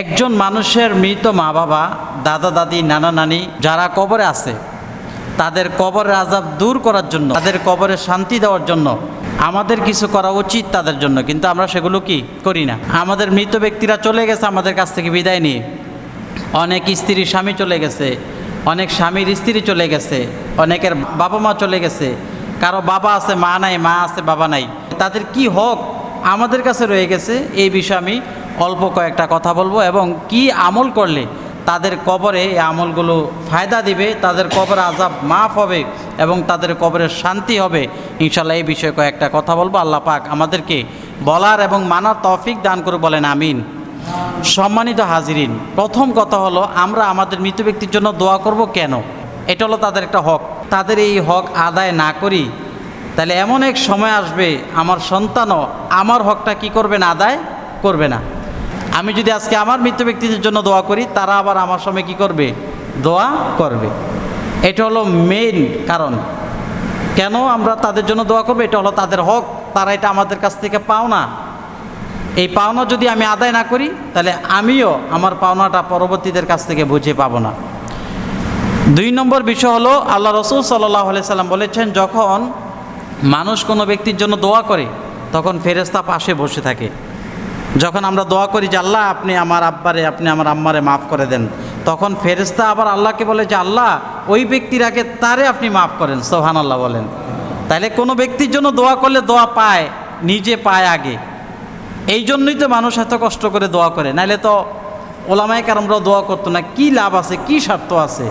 একজন মানুষের মৃত মা বাবা দাদা, দাদি, নানা, নানি যারা কবরে আছে, তাদের কবরের আজাব দূর করার জন্য, তাদের কবরে শান্তি দেওয়ার জন্য, আমাদের কিছু করা উচিত তাদের জন্য, কিন্তু আমরা সেগুলো কি করি না? আমাদের মৃত ব্যক্তিরা চলে গেছে আমাদের কাছ থেকে বিদায় নিয়ে। অনেক স্ত্রী স্বামী চলে গেছে, অনেক স্বামীর স্ত্রী চলে গেছে, অনেকের বাবা মা চলে গেছে, কারও বাবা আছে, মা নাই, মা আছে, বাবা নাই। তাদের কি হক আমাদের কাছে রয়ে গেছে, এই বিষয়ে আমি অল্প কয়েকটা কথা বলব এবং কি আমল করলে তাদের কবরে এই আমলগুলো ফায়দা দিবে, তাদের কবরে আজাব মাফ হবে এবং তাদের কবরের শান্তি হবে ইনশাল্লাহ এই বিষয়ে কয়েকটা কথা বলব। আল্লাহ পাক আমাদেরকে বলার এবং মানার তফিক দান করে বলেন, আমিন। সম্মানিত হাজিরিন, প্রথম কথা হলো আমরা আমাদের মৃত ব্যক্তির জন্য দোয়া করব কেন? এটা হলো তাদের একটা হক। তাদের এই হক আদায় না করি, তাহলে এমন এক সময় আসবে, আমার সন্তানও আমার হকটা কি করবে না আদায় করবে না। আমি যদি আজকে আমার মৃত ব্যক্তিদের জন্য দোয়া করি, তারা আবার আমার সময় কি করবে? দোয়া করবে। এটা হলো মেইন কারণ। কেন আমরা তাদের জন্য দোয়া করব? এটা হলো তাদের হক। তারা এটা আমাদের কাছ থেকে পাও না এই পাওনা যদি আমি আদায় না করি, তাহলে আমিও আমার পাওনাটা পরবর্তীদের কাছ থেকে বুঝে পাবো না। দুই নম্বর বিষয় হলো, আল্লাহ রসুল সাল্লাহ সাল্লাম বলেছেন, যখন মানুষ কোনো ব্যক্তির জন্য দোয়া করে, তখন ফেরেস্তা পাশে বসে থাকে। যখন আমরা দোয়া করি যে আল্লাহ, আপনি আমার আব্বারে, আপনি আমার আম্মারে মাফ করে দেন, তখন ফেরেস্তা আবার আল্লাহকে বলে যে, আল্লাহ, ওই ব্যক্তির আগে তারে আপনি মাফ করেন সোহান আল্লাহ বলেন। তাহলে কোনো ব্যক্তির জন্য দোয়া করলে দোয়া পায়, নিজে পায় আগে। এই জন্যই তো মানুষ এত কষ্ট করে দোয়া করে। নাইলে তো ওলামায় কারমরাও দোয়া করতো না, কি লাভ আছে, কি স্বার্থ আছে?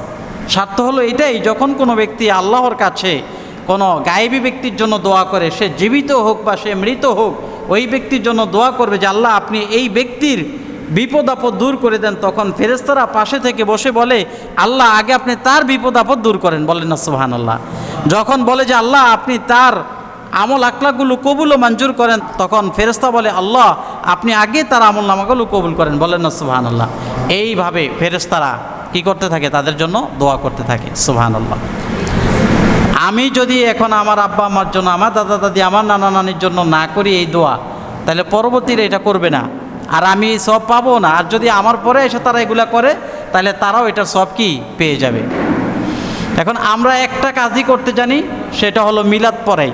স্বার্থ হলো এটাই, যখন কোনো ব্যক্তি আল্লাহর কাছে কোনো গায়েবী ব্যক্তির জন্য দোয়া করে, সে জীবিত হোক বা সে মৃত হোক ওই ব্যক্তির জন্য দোয়া করবে যে, আল্লাহ, আপনি এই ব্যক্তির বিপদ আপদ দূর করে দেন। তখন ফেরেস্তারা পাশে থেকে বসে বলে, আল্লাহ, আগে আপনি তার বিপদ আপদ দূর করেন। বলেন না সুহান আল্লাহ যখন বলে যে, আল্লাহ, আপনি তার আমল আকলাগুলো কবুল ও মঞ্জুর করেন, তখন ফেরেস্তা বলে, আল্লাহ, আপনি আগে তার আমল নামাগুলো কবুল করেন। বলেন না সুহান আল্লাহ এইভাবে ফেরেস্তারা কী করতে থাকে? তাদের জন্য দোয়া করতে থাকে সুহান আল্লাহ আমি যদি এখন আমার আব্বা আমার জন্য, আমার দাদা দাদি, আমার নানা নানির জন্য না করি এই দোয়া, তাহলে পরবর্তীরা এটা করবে না। আর আমি সব পাবো না। আর যদি আমার পরে এসে তারা এগুলা করে, তাহলে তারাও এটার সব কি পেয়ে যাবে। এখন আমরা একটা কাজই করতে জানি, সেটা হলো মিলাদ পড়াই।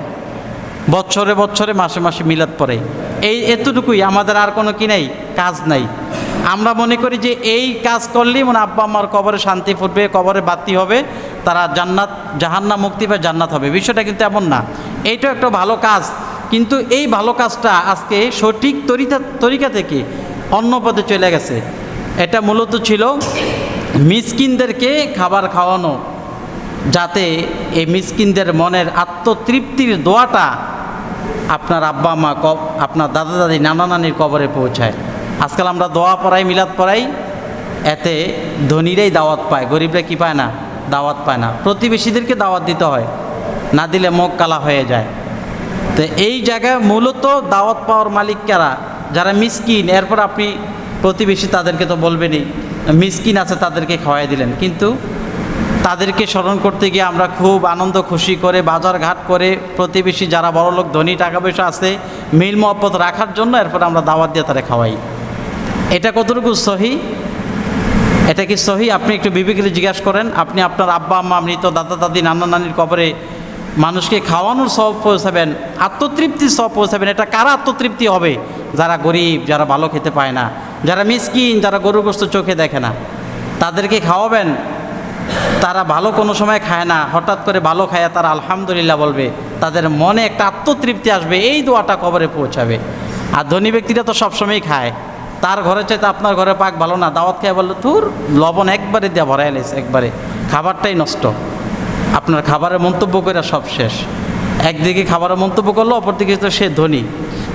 বছরে বছরে, মাসে মাসে মিলাদ পড়াই। এই এতটুকুই, আমাদের আর কোনো কি নাই, কাজ নাই। আমরা মনে করি যে এই কাজ করলেই মানে আব্বা আমার কবরে শান্তি ফুটবে, কবরে বাতি হবে। তারা জান্নাত জাহান্না মুক্তি পায় জান্নাত হবে। বিষয়টা কিন্তু এমন না। এইটা একটা ভালো কাজ। কিন্তু এই ভালো কাজটা আজকে সঠিক তরিকা তরিকা থেকে অন্য পথে চলে গেছে। এটা মূলত ছিল মিসকিনদেরকে খাবার খাওয়ানো, যাতে এই মিসকিনদের মনের আত্মতৃপ্তির দোয়াটা আপনার আব্বা মা কব, আপনার দাদা, দাদি, নানা নানির কবরে পৌঁছায়। আজকাল আমরা দোয়া পড়াই, মিলাদ পড়াই, এতে ধনীরাই দাওয়াত পায়, গরিবরা কি পায় না? দাওয়াত পায় না। প্রতিবেশীদেরকে দাওয়াত দিতে হয়। না দিলে মুখ কালা হয়ে যায়। তো এই জায়গায় মূলত দাওয়াত পাওয়ার মালিক কারা? যারা মিসকিন, এরপর আপনি প্রতিবেশী তাদেরকে তো বলবেনই, মিসকিন আছে তাদেরকে খাওয়াই দিলেন। কিন্তু তাদেরকে স্মরণ করতে গিয়ে আমরা খুব আনন্দ, খুশি করে বাজার ঘাট করে প্রতিবেশী যারা বড়লোক ধনী, টাকা পয়সা আছে মিল মহব্বত রাখার জন্য এরপর আমরা দাওয়াত দিয়ে তারা খাওয়াই। এটা কতটুকু সহি? এটা কি সহি? আপনি একটু বিবেকে জিজ্ঞাসা করেন। আপনি আপনার আব্বা, আম্মা, মৃত দাদা, দাদি, নানা নানির কবরে মানুষকে খাওয়ানোর সব পৌঁছাবেন, আত্মতৃপ্তির সব পৌঁছাবেন। এটা কারা আত্মতৃপ্তি হবে? যারা গরিব, যারা ভালো খেতে পায় না, যারা মিসকিন, যারা গরুগ্রস্ত চোখে দেখে না, তাদেরকে খাওয়াবেন। তারা ভালো কোনো সময় খায় না, হঠাৎ করে ভালো খায়, তারা আলহামদুলিল্লাহ বলবে, তাদের মনে একটা আত্মতৃপ্তি আসবে, এই দোয়াটা কবরে পৌঁছাবে। আর ধনী ব্যক্তিরা তো সবসময়ই খায়। তার ঘরে চাইতে আপনার ঘরে পাক ভালো না। দাওয়াত খেয়ে বলল তুর লবণ একবারে দেওয়া ভরাই এলেছে একবারে। খাবারটাই নষ্ট। আপনার খাবারের মন্তব্য করে সব শেষ। একদিকে খাবারের মন্তব্য করল, অপরদিকে তো সে ধনী।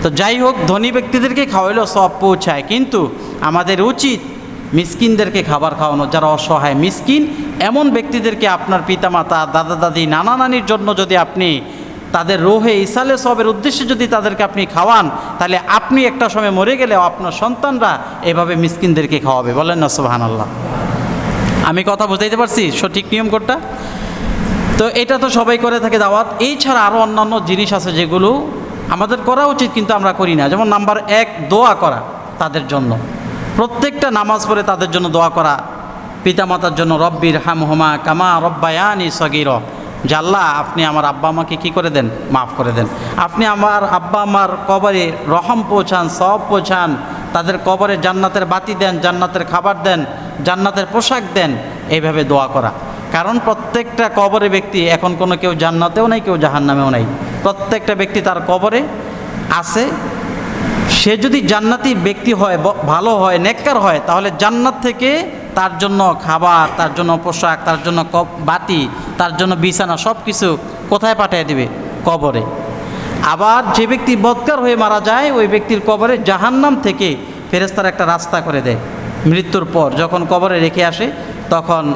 তো যাই হোক, ধনী ব্যক্তিদেরকে খাওয়াইলেও সব পৌঁছায়। কিন্তু আমাদের উচিত মিসকিনদেরকে খাবার খাওয়ানো, যারা অসহায়। মিসকিন এমন ব্যক্তিদেরকে আপনার পিতামাতা দাদা দাদি নানা নানির জন্য যদি আপনি তাদের রোহে ইসালে সবের উদ্দেশ্যে যদি তাদেরকে আপনি খাওয়ান, তাহলে আপনি একটা সময় মরে গেলেও আপনার সন্তানরা এভাবে মিসকিনদেরকে খাওয়াবে। বলেন না সোহান আল্লাহ আমি কথা বুঝাইতে পারছি? সঠিক নিয়ম কোডটা? তো এটা তো সবাই করে থাকে দাওয়াত। এই ছাড়া আরও অন্যান্য জিনিস আছে যেগুলো আমাদের করা উচিত, কিন্তু আমরা করি না। যেমন নাম্বার এক, দোয়া করা তাদের জন্য। প্রত্যেকটা নামাজ পড়ে তাদের জন্য দোয়া করা। পিতামাতার জন্য রব্বির হাম হোমা কামা রব্বায়ানি সগির। যে আল্লাহ, আপনি আমার আব্বা আমাকে কী করে দেন? মাফ করে দেন। আপনি আমার আব্বা আমার কবরে রহম পৌঁছান সব পৌঁছান, তাদের কবরে জান্নাতের বাতি দেন, জান্নাতের খাবার দেন, জান্নাতের পোশাক দেন, এইভাবে দোয়া করা। কারণ প্রত্যেকটা কবরে ব্যক্তি, এখন কোনো কেউ জান্নাতেও নাই, কেউ জাহান্নামেও নাই। প্রত্যেকটা ব্যক্তি তার কবরে আছে। সে যদি জান্নাতি ব্যক্তি হয় ভালো হয়, নেককার হয়, তাহলে জান্নাত থেকে তার জন্য খাবার, তার জন্য পোশাক, তার জন্য বাতি তার জন্য বিছানা সব কিছু কোথায় পাঠিয়ে দিবে? কবরে। আবার যে ব্যক্তি বৎকার হয়ে মারা যায়, ওই ব্যক্তির কবরে জাহান্নাম থেকে ফেরেস্তার একটা রাস্তা করে দেয়। মৃত্যুর পর যখন কবরে রেখে আসে, তখন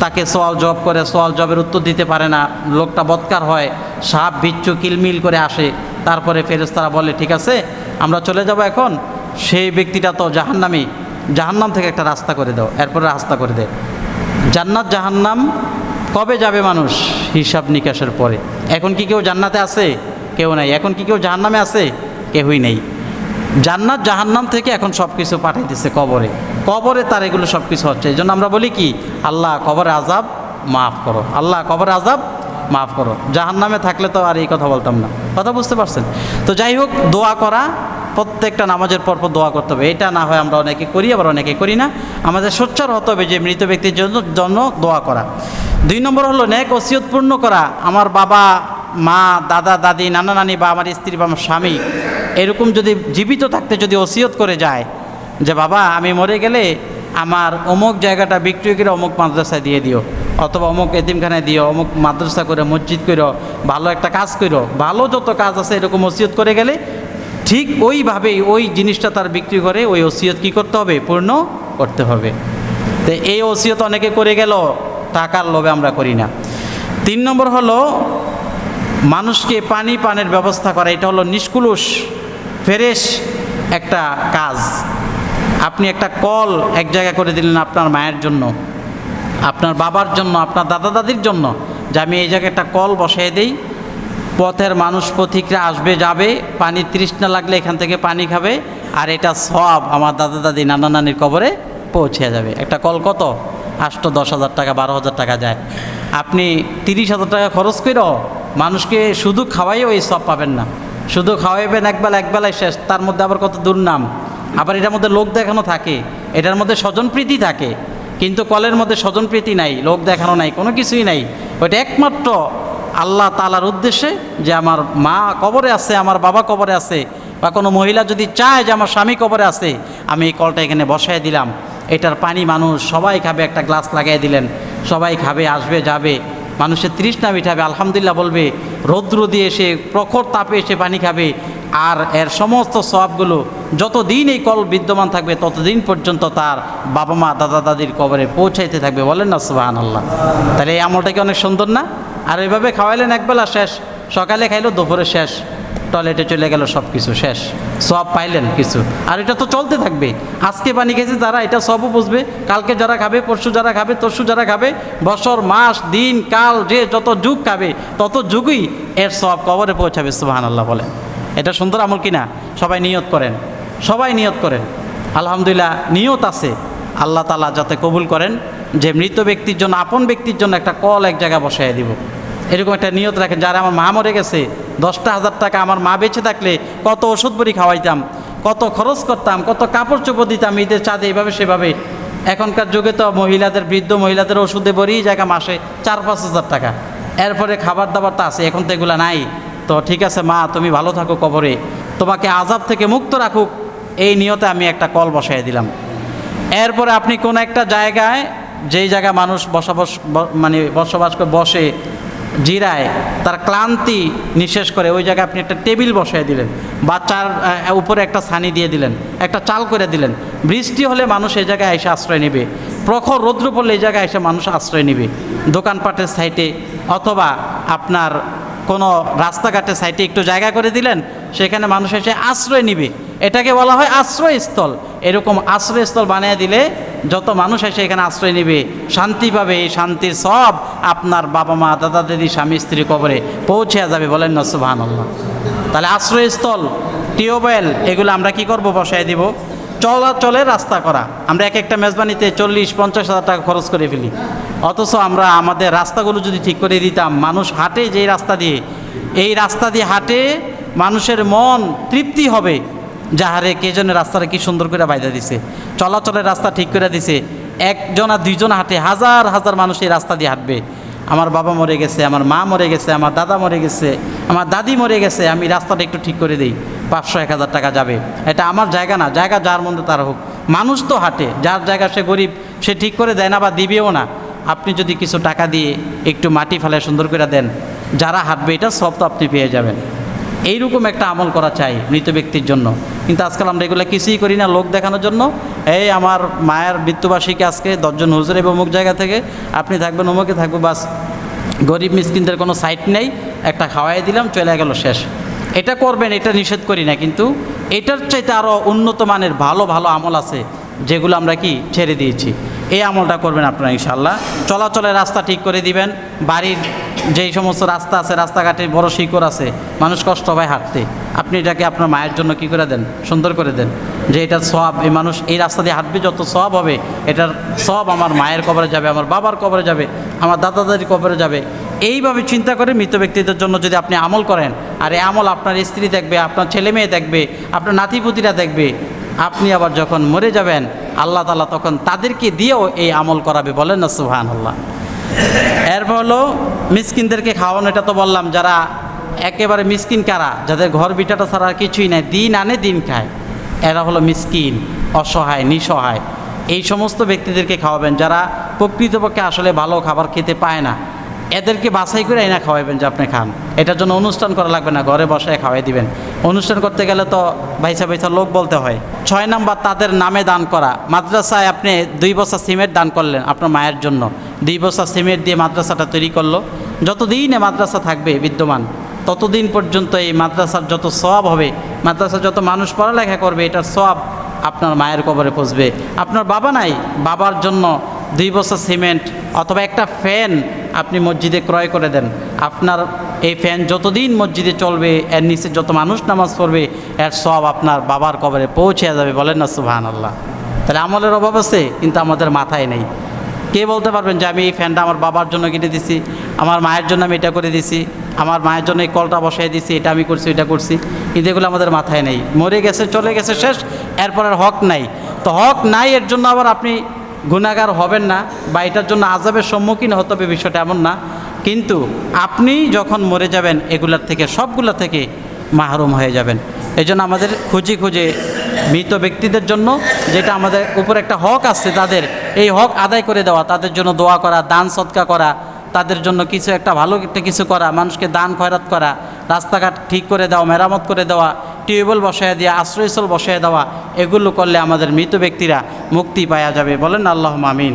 তাকে সোয়াল জব করে, সোয়াল জবের উত্তর দিতে পারে না। লোকটা বৎকার হয়, সাপ, বিচ্ছু, কিলমিল করে আসে। তারপরে ফেরেস্তারা বলে, ঠিক আছে, আমরা চলে যাব এখন। সেই ব্যক্তিটা তো জাহান্নামি, জাহান্নাম থেকে একটা রাস্তা করে দাও, এরপরে রাস্তা করে দেয়। জান্নাত, জাহান্নাম কবে যাবে মানুষ হিসাব নিকাশের পরে? এখন কি কেউ জান্নাতে আছে? কেউ নাই। এখন কি কেউ জাহান্নামে আছে? কেউই নেই। জান্নাত জাহান্নাম থেকে এখন সব কিছু পাঠিয়ে দিচ্ছে কবরে। কবরে তার এগুলো সব কিছু হচ্ছে। এই জন্য আমরা বলি কি? আল্লাহ কবরে আজাব মাফ করো। আল্লাহ কবরে আজাব মাফ করো। জাহান্নামে থাকলে তো আর এই কথা বলতাম না। কথা বুঝতে পারছেন? তো যাই হোক, দোয়া করা প্রত্যেকটা নামাজের পর পর দোয়া করতে হবে। এটা না হয় আমরা অনেকে করি, আবার অনেকে করি না। আমাদের সোচ্চার হতে হবে যে মৃত ব্যক্তির জন্য জন্য দোয়া করা। দুই নম্বর হলো ন্যাক ওসিয়ত পূর্ণ করা। আমার বাবা, মা, দাদা, দাদি, নানা নানি বা আমার স্ত্রী বা আমার স্বামী, এরকম যদি জীবিত থাকতে যদি ওসিয়ত করে যায়, যে বাবা, আমি মরে গেলে আমার অমুক জায়গাটা বিক্রি করে অমুক মাদ্রাসায় দিয়ে দিও, অথবা অমুক এতিমখানায় দিও, অমুক মাদ্রাসা করে, মসজিদ করো, ভালো একটা কাজ করো, ভালো যত কাজ আছে এরকম ওসিয়ত করে গেলে ঠিক ওইভাবেই ওই জিনিসটা তার বিক্রি করে, ওই ওসিয়ত কী করতে হবে? পূর্ণ করতে হবে। তো এই ওসিয়ত অনেকে করে গেল, টাকার লোভে আমরা করি না। তিন নম্বর হলো, মানুষকে পানি পানের ব্যবস্থা করা, এটা হলো নিষ্কুলুষ, ফ্রেশ একটা কাজ। আপনি একটা কল এক জায়গা করে দিলেন আপনার মায়ের জন্য, আপনার বাবার জন্য, আপনার দাদা দাদির জন্য, যে আমি এই জায়গায় একটা কল বসাই দেই পথের মানুষ পথিকরা আসবে, যাবে, পানি তৃষ্ণা লাগলে এখান থেকে পানি খাবে, আর এটা সব আমার দাদা দাদি, নানা নানির কবরে পৌঁছে যাবে। একটা কল কত? আষ্ট দশ হাজার টাকা, বারো হাজার টাকা যায়। আপনি তিরিশ হাজার টাকা খরচ করেও মানুষকে শুধু খাওয়াইও এই সব পাবেন না। শুধু খাওয়াইবেন একবেলা, একবেলায় শেষ, তার মধ্যে আবার কত দুর্নাম। আবার এটার মধ্যে লোক দেখানো থাকে, এটার মধ্যে স্বজনপ্রীতি থাকে, কিন্তু কলের মধ্যে স্বজনপ্রীতি নাই, লোক দেখানো নাই, কোনো কিছুই নাই। ওইটা একমাত্র আল্লাহ তালার উদ্দেশ্যে যে আমার মা কবরে আছে, আমার বাবা কবরে আছে, বা কোনো মহিলা যদি চায় যে আমার স্বামী কবরে আছে, আমি এই কলটা এখানে বসাই দিলাম। এটার পানি মানুষ সবাই খাবে, একটা গ্লাস লাগাই দিলেন। সবাই খাবে, আসবে, যাবে। মানুষের তৃষ্ণা মিঠাবে আলহামদুলিল্লাহ বলবে, রৌদ্র দিয়ে এসে প্রখর তাপে এসে পানি খাবে। আর এর সমস্ত সবগুলো যতদিন এই কল বিদ্যমান থাকবে, ততদিন পর্যন্ত তার বাবা মা দাদা দাদির কবরে পৌঁছাইতে থাকবে। বলেন না সুবাহান আল্লাহ তাহলে এই আমলটা কি অনেক সুন্দর না? আর এভাবে খাওয়াইলেন একবেলা শেষ। সকালে খাইলো, দুপুরে শেষ। টয়লেটে চলে গেল সব কিছু শেষ। সব পাইলেন কিছু। আর এটা তো চলতে থাকবে। আজকে পানি খেয়েছে যারা, এটা সবও বুঝবে। কালকে যারা খাবে, পরশু যারা খাবে, তরশু যারা খাবে, বছর, মাস, দিন, কাল, যে যত যুগ খাবে, তত যুগই এর সব কবরে পৌঁছাবে সুবাহান আল্লাহ বলেন এটা সুন্দর আমল কিনা? সবাই নিয়ত করেন। সবাই নিয়ত করেন। আলহামদুলিল্লাহ, নিয়ত আছে। আল্লাহ তালা যাতে কবুল করেন যে মৃত ব্যক্তির জন্য, আপন ব্যক্তির জন্য একটা কল এক জায়গায় বসাই দিব। এরকম একটা নিয়ত রাখেন, যারা আমার মা মরে গেছে, দশটা হাজার টাকা আমার মা বেঁচে থাকলে কত ওষুধ বড়ি খাওয়াইতাম, কত খরচ করতাম, কত কাপড় চোপড় দিতাম, ঈদের চাঁদে এইভাবে সেভাবে। এখনকার যুগে তো মহিলাদের, বৃদ্ধ মহিলাদের ওষুধে বড়ি জায়গা মাসে চার, পাঁচ হাজার টাকা। এরপরে খাবার দাবার তো আছে, এখন তো এগুলো নাই। তো ঠিক আছে মা, তুমি ভালো থাকো কবরে। তোমাকে আজাব থেকে মুক্ত রাখুক, এই নিয়তে আমি একটা কল বসাই দিলাম। এরপরে আপনি কোন একটা জায়গায় যেই জায়গায় মানুষ বসবাস মানে বসবাস করে বসে, জিরায়, তার ক্লান্তি নিঃশেষ করে ওই জায়গায় আপনি একটা টেবিল বসায় দিলেন বা চার উপরে একটা ছানি দিয়ে দিলেন, একটা চাল করে দিলেন। বৃষ্টি হলে মানুষ এই জায়গায় এসে আশ্রয় নেবে। প্রখর রৌদ্র পড়লে এই জায়গায় এসে মানুষ আশ্রয় নেবে। দোকানপাটের সাইটে অথবা আপনার কোনো রাস্তাঘাটের সাইটে একটু জায়গা করে দিলেন, সেখানে মানুষ এসে আশ্রয় নিবে। এটাকে বলা হয় আশ্রয়স্থল। এরকম আশ্রয়স্থল বানিয়ে দিলে যত মানুষ এসে এখানে আশ্রয় নেবে, শান্তি পাবে, এই শান্তির সব আপনার বাবা মা, দাদা দিদি, স্বামী, স্ত্রী কবরে পৌঁছে যাবে বলেন না সুবাহান আল্লাহ তাহলে আশ্রয়স্থল, টিউবওয়েল, এগুলো আমরা কি করব? বসায় দিব। চলাচলের রাস্তা করা। আমরা এক একটা মেজবানিতে চল্লিশ, পঞ্চাশ হাজার টাকা খরচ করে ফেলি। অথচ আমরা আমাদের রাস্তাগুলো যদি ঠিক করে দিতাম, মানুষ হাঁটে যেই রাস্তা দিয়ে, এই রাস্তা দিয়ে হাঁটে মানুষের মন তৃপ্তি হবে। যাহারে কে জন্য রাস্তাটা কি সুন্দর করে বাইদা দিছে। চলাচলের রাস্তা ঠিক করে দিছে। একজন আর দুইজন হাঁটে, হাজার হাজার মানুষ এই রাস্তা দিয়ে হাঁটবে। আমার বাবা মরে গেছে, আমার মা মরে গেছে, আমার দাদা মরে গেছে, আমার দাদি মরে গেছে, আমি রাস্তাটা একটু ঠিক করে দিই। পাঁচশো, এক হাজার টাকা যাবে। এটা আমার জায়গা না, জায়গা যার মধ্যে তার হোক। মানুষ তো হাঁটে, যার জায়গা সে গরিব, সে ঠিক করে দেয় না বা দিবেও না। আপনি যদি কিছু টাকা দিয়ে একটু মাটি ফেলে সুন্দর করে দেন, যারা হাঁটবে, এটা সব তো আপনি পেয়ে যাবেন। এইরকম একটা আমল করা চাই মৃত ব্যক্তির জন্য। কিন্তু আজকাল আমরা এগুলো কিছুই করি না লোক দেখানোর জন্য। এই আমার মায়ের মৃত্যুবার্ষিকী আজকে দশজন হুজুর এবং অমুক জায়গা থেকে আপনি থাকবেন, অমুকে থাকবে, বাস। গরিব মিসকিনদের কোনো সাইট নেই, একটা খাওয়াই দিলাম, চলে গেল শেষ। এটা করবেন, এটা নিষেধ করি না, কিন্তু এটার চাইতে আরও উন্নত মানের ভালো ভালো আমল আছে, যেগুলো আমরা কি ছেড়ে দিয়েছি। এই আমলটা করবেন আপনারা ইনশাল্লাহ চলাচলের রাস্তা ঠিক করে দিবেন, বাড়ির যেই সমস্ত রাস্তা আছে, রাস্তাঘাটে বড় শিকড় আছে, মানুষ কষ্ট পায় হাঁটতে। আপনি এটাকে আপনার মায়ের জন্য কি করে দেন? সুন্দর করে দেন। যে এটার সব এই মানুষ এই রাস্তা দিয়ে হাঁটবে, যত সব হবে, এটার সব আমার মায়ের কবরে যাবে, আমার বাবার কবরে যাবে, আমার দাদা দাদির কবরে যাবে। এইভাবে চিন্তা করে মৃত ব্যক্তিদের জন্য যদি আপনি আমল করেন, আর এই আমল আপনার স্ত্রী দেখবে, আপনার ছেলে মেয়ে দেখবে, আপনার নাতিপুতিরা দেখবে, আপনি আবার যখন মরে যাবেন, আল্লাহ তালা তখন তাদেরকে দিয়েও এই আমল করাবে বলেন না সুহান আল্লাহ এরপর হলো মিসকিনদেরকে খাওয়ানো, এটা তো বললাম, যারা একেবারে মিসকিন কারা? যাদের ঘর বিটাটা ছাড়া আর কিছুই নাই, দিন আনে দিন খায়। এরা হলো মিসকিন, অসহায়, নিঃসহায়। এই সমস্ত ব্যক্তিদেরকে খাওয়াবেন যারা প্রকৃতপক্ষে আসলে ভালো খাবার খেতে পায় না। এদেরকে বাছাই করে এনে খাওয়াবেন যে আপনি খান। এটার জন্য অনুষ্ঠান করা লাগবে না, ঘরে বসায় খাওয়াই দিবেন। অনুষ্ঠান করতে গেলে তো ভাইসা ভাইসা লোক বলতে হয়। ছয় নাম্বার, তাদের নামে দান করা। মাদ্রাসায় আপনি দুই বছর সিমেন্ট দান করলেন আপনার মায়ের জন্য। দুই বছর সিমেন্ট দিয়ে মাদ্রাসাটা তৈরি করল। যতদিন এ মাদ্রাসা থাকবে বিদ্যমান, ততদিন পর্যন্ত এই মাদ্রাসার যত সব হবে মাদ্রাসা যত মানুষ পড়ালেখা করবে, এটার সব আপনার মায়ের কবরে পৌঁছবে। আপনার বাবা নাই, বাবার জন্য দুই বছর সিমেন্ট অথবা একটা ফ্যান আপনি মসজিদে ক্রয় করে দেন। আপনার এই ফ্যান যতদিন মসজিদে চলবে, এর নিচে যত মানুষ নামাজ পড়বে, এর সব আপনার বাবার কবরে পৌঁছে যাবে বলেন না সুবাহান আল্লাহ তাহলে আমলের অভাব আছে, কিন্তু আমাদের মাথায় নেই। কে বলতে পারবেন যে, আমি এই ফ্যানটা আমার বাবার জন্য কিনে দিছি, আমার মায়ের জন্য আমি এটা করে দিছি, আমার মায়ের জন্য এই কলটা বসাই দিছি, এটা আমি করছি এটা করছি কিন্তু এগুলো আমাদের মাথায় নেই। মরে গেছে, চলে গেছে, শেষ, এরপর আর হক নাই। তো হক নাই, এর জন্য আবার আপনি গুণাগার হবেন না বা এটার জন্য আজাবের সম্মুখীন হতে হবে বিষয়টা এমন না। কিন্তু আপনি যখন মরে যাবেন, এগুলার থেকে, সবগুলা থেকে মাহরুম হয়ে যাবেন। এই জন্য আমাদের খুঁজে খুঁজে মৃত ব্যক্তিদের জন্য যেটা আমাদের উপর একটা হক আছে তাদের, এই হক আদায় করে দেওয়া, তাদের জন্য দোয়া করা, দান সৎকা করা, তাদের জন্য কিছু একটা ভালো একটা কিছু করা, মানুষকে দান খয়রাত করা, রাস্তাঘাট ঠিক করে দেওয়া, মেরামত করে দেওয়া টিউবওয়েল বসায় দেওয়া আশ্রয়স্থল বসায় দেওয়া, এগুলো করলে আমাদের মৃত ব্যক্তিরা মুক্তি পাওয়া যাবে। বলেন আল্লাহ মামিন